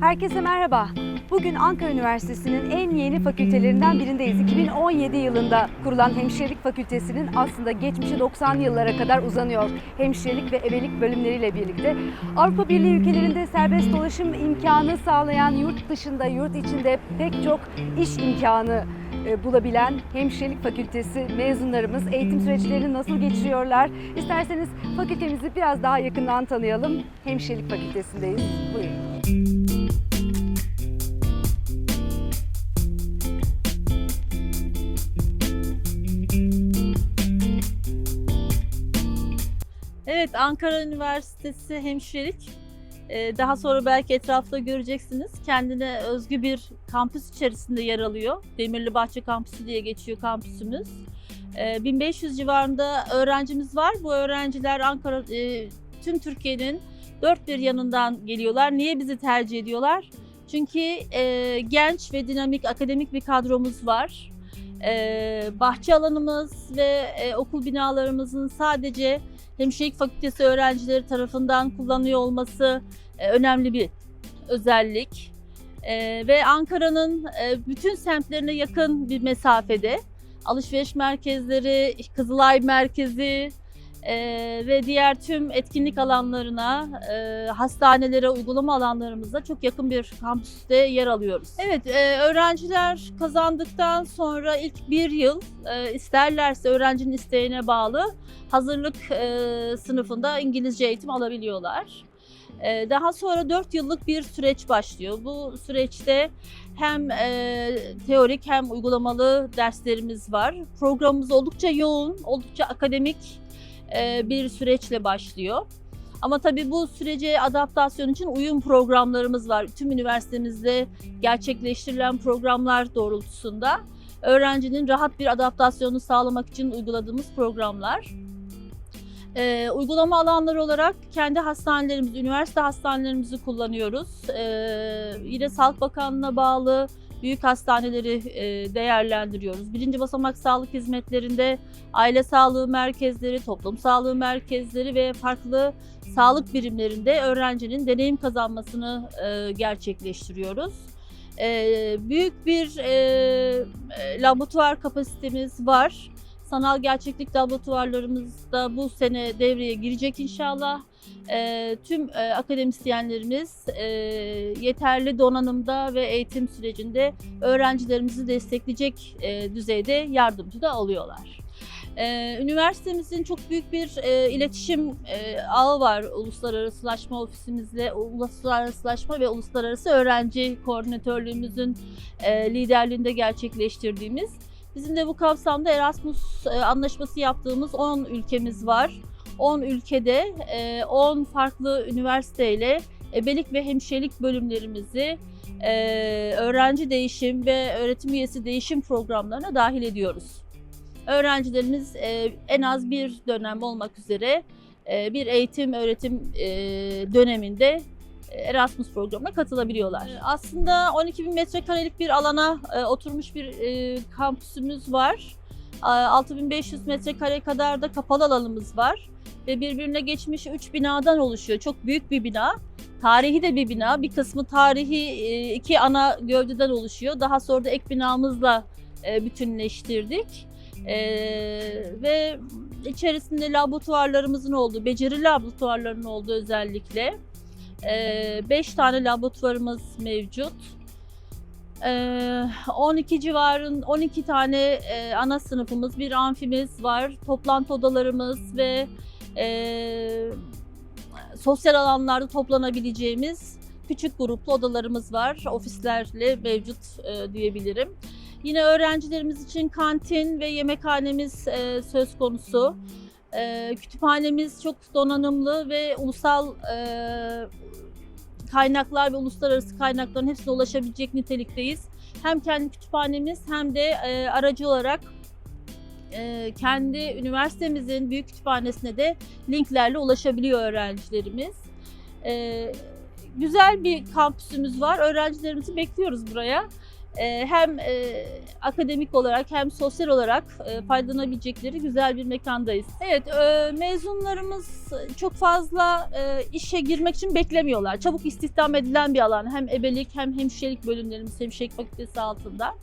Herkese merhaba. Bugün Ankara Üniversitesi'nin en yeni fakültelerinden birindeyiz. 2017 yılında kurulan Hemşirelik Fakültesi'nin aslında geçmişi 90 yıllara kadar uzanıyor. Hemşirelik ve ebelik bölümleriyle birlikte. Avrupa Birliği ülkelerinde serbest dolaşım imkanı sağlayan yurt dışında, yurt içinde pek çok iş imkanı e, bulabilen Hemşirelik Fakültesi mezunlarımız eğitim süreçlerini nasıl geçiriyorlar? İsterseniz fakültemizi biraz daha yakından tanıyalım. Hemşirelik Fakültesi'ndeyiz. Buyurun. Evet, Ankara Üniversitesi Hemşirelik. Ee, Daha sonra belki etrafta göreceksiniz. Kendine özgü bir kampüs içerisinde yer alıyor. Demirli Bahçe Kampüsü diye geçiyor kampüsümüz. Ee, 1500 civarında öğrencimiz var. Bu öğrenciler Ankara, e, tüm Türkiye'nin dört bir yanından geliyorlar. Niye bizi tercih ediyorlar? Çünkü e, genç ve dinamik akademik bir kadromuz var. E, bahçe alanımız ve e, okul binalarımızın sadece Hemşirelik Fakültesi öğrencileri tarafından kullanıyor olması e, önemli bir özellik. E, ve Ankara'nın e, bütün semtlerine yakın bir mesafede alışveriş merkezleri, Kızılay Merkezi e, ve diğer tüm etkinlik alanlarına, e, hastanelere, uygulama alanlarımıza çok yakın bir kampüste yer alıyoruz. Evet, e, öğrenciler kazandıktan sonra ilk bir yıl e, isterlerse öğrencinin isteğine bağlı hazırlık e, sınıfında İngilizce eğitim alabiliyorlar. E, daha sonra 4 yıllık bir süreç başlıyor. Bu süreçte hem e, teorik hem uygulamalı derslerimiz var. Programımız oldukça yoğun, oldukça akademik bir süreçle başlıyor. Ama tabii bu sürece adaptasyon için uyum programlarımız var. Tüm üniversitemizde gerçekleştirilen programlar doğrultusunda öğrencinin rahat bir adaptasyonu sağlamak için uyguladığımız programlar. Ee, uygulama alanları olarak kendi hastanelerimizi, üniversite hastanelerimizi kullanıyoruz. Ee, yine Sağlık Bakanlığı'na bağlı büyük hastaneleri e, değerlendiriyoruz. Birinci basamak sağlık hizmetlerinde aile sağlığı merkezleri, toplum sağlığı merkezleri ve farklı sağlık birimlerinde öğrencinin deneyim kazanmasını e, gerçekleştiriyoruz. E, büyük bir laboratuvar kapasitemiz var. Sanal gerçeklik laboratuvarlarımız da bu sene devreye girecek inşallah. E, tüm e, akademisyenlerimiz e, yeterli donanımda ve eğitim sürecinde öğrencilerimizi destekleyecek e, düzeyde yardımcı da oluyorlar. Ee, üniversitemizin çok büyük bir e, iletişim e, ağı var uluslararasılaşma ofisimizle, uluslararasılaşma ve uluslararası öğrenci koordinatörlüğümüzün e, liderliğinde gerçekleştirdiğimiz. Bizim de bu kapsamda Erasmus e, anlaşması yaptığımız 10 ülkemiz var. 10 ülkede e, 10 farklı üniversiteyle ebelik ve hemşirelik bölümlerimizi e, öğrenci değişim ve öğretim üyesi değişim programlarına dahil ediyoruz. Öğrencilerimiz e, en az bir dönem olmak üzere e, bir eğitim öğretim e, döneminde e, Erasmus programına katılabiliyorlar. E, Aslında 12 bin metrekarelik bir alana e, oturmuş bir e, kampüsümüz var. E, 6500 metrekare kadar da kapalı alanımız var ve birbirine geçmiş 3 binadan oluşuyor. Çok büyük bir bina. Tarihi de bir bina. Bir kısmı tarihi e, iki ana gövdeden oluşuyor. Daha sonra da ek binamızla bütünleştirdik. Ee, ve içerisinde laboratuvarlarımızın olduğu, beceri laboratuvarlarının olduğu özellikle 5 tane laboratuvarımız mevcut. Ee, 12 civarın 12 tane e, ana sınıfımız, bir amfimiz var, toplantı odalarımız ve e, sosyal alanlarda toplanabileceğimiz küçük gruplu odalarımız var. Ofislerle mevcut e, diyebilirim. Yine öğrencilerimiz için kantin ve yemekhanemiz söz konusu. E, kütüphanemiz çok donanımlı ve ulusal e, kaynaklar ve uluslararası kaynakların hepsine ulaşabilecek nitelikteyiz. Hem kendi kütüphanemiz hem de e, aracı olarak e, kendi üniversitemizin büyük kütüphanesine de linklerle ulaşabiliyor öğrencilerimiz. E, güzel bir kampüsümüz var. Öğrencilerimizi bekliyoruz buraya. E, hem e, akademik olarak hem sosyal olarak e, faydalanabilecekleri güzel bir mekandayız. Evet, e, mezunlarımız çok fazla işe girmek için beklemiyorlar. Çabuk istihdam edilen bir alan. Hem ebelik hem hemşirelik bölümlerimiz hemşirelik fakültesi altında.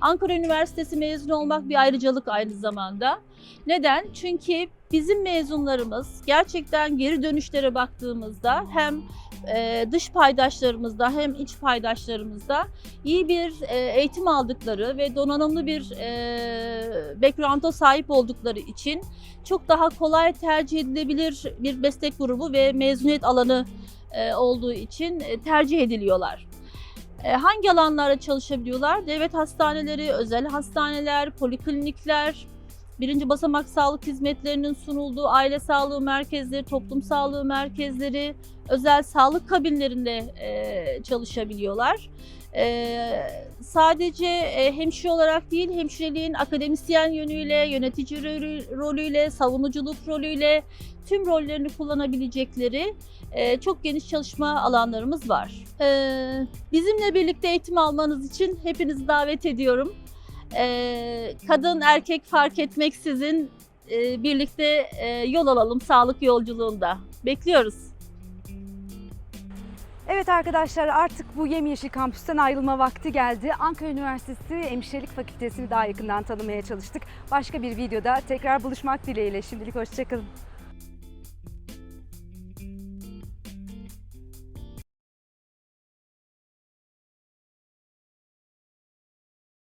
Ankara Üniversitesi mezunu olmak bir ayrıcalık aynı zamanda. Neden? Çünkü bizim mezunlarımız gerçekten geri dönüşlere baktığımızda hem e, dış paydaşlarımızda hem iç paydaşlarımızda iyi bir e, eğitim aldıkları ve donanımlı bir e, background'a sahip oldukları için çok daha kolay tercih edilebilir bir meslek grubu ve mezuniyet alanı olduğu için tercih ediliyorlar. E, Hangi alanlarda çalışabiliyorlar? Devlet hastaneleri, özel hastaneler, poliklinikler, birinci basamak sağlık hizmetlerinin sunulduğu aile sağlığı merkezleri, toplum sağlığı merkezleri, özel sağlık kabinlerinde e, çalışabiliyorlar. E, sadece e, hemşire olarak değil, hemşireliğin akademisyen yönüyle, yönetici rolü- rolüyle, savunuculuk rolüyle tüm rollerini kullanabilecekleri e, çok geniş çalışma alanlarımız var. E, bizimle birlikte eğitim almanız için hepinizi davet ediyorum. E, kadın erkek fark etmeksizin e, birlikte e, yol alalım sağlık yolculuğunda. Bekliyoruz. Evet arkadaşlar artık bu yemyeşil kampüsten ayrılma vakti geldi. Ankara Üniversitesi Hemşirelik Fakültesini daha yakından tanımaya çalıştık. Başka bir videoda tekrar buluşmak dileğiyle. Şimdilik hoşçakalın.